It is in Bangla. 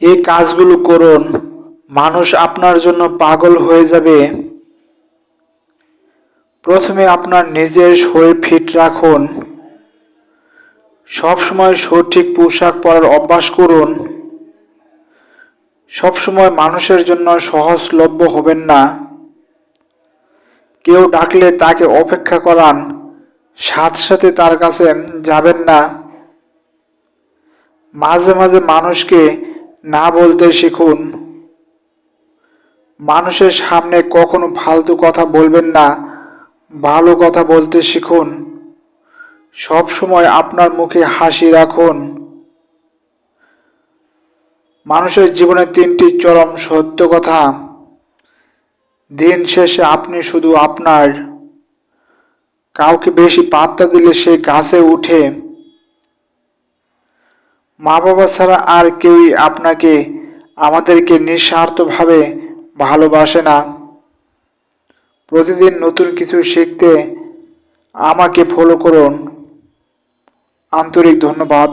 এই কাজগুলো করুন, মানুষ আপনার জন্য পাগল হয়ে যাবে। প্রথমে আপনার নিজের শরীর ফিট রাখুন। সবসময় সঠিক পোশাক পরার অভ্যাস করুন। সবসময় মানুষের জন্য সহজলভ্য হবেন না। কেউ ডাকলে তাকে অপেক্ষা করান, সাথে সাথে তার কাছে যাবেন না। মাঝে মাঝে মানুষকে না বলতে শিখুন। মানুষের সামনে কখনো ফালতু কথা বলবেন না, ভালো কথা বলতে শিখুন। সব সময় আপনার মুখে হাসি রাখুন। মানুষের জীবনে তিনটি চরম সত্য কথা। দিন শেষে আপনি শুধু আপনার। কাউকে বেশি পাত্তা দিলে সে গাছে উঠে। মা বাবা ছাড়া আর কেউই আপনাকে আমাদেরকে নিঃস্বার্থভাবে ভালোবাসে না। প্রতিদিন নতুন কিছু শিখতে আমাকে ফলো করুন। আন্তরিক ধন্যবাদ।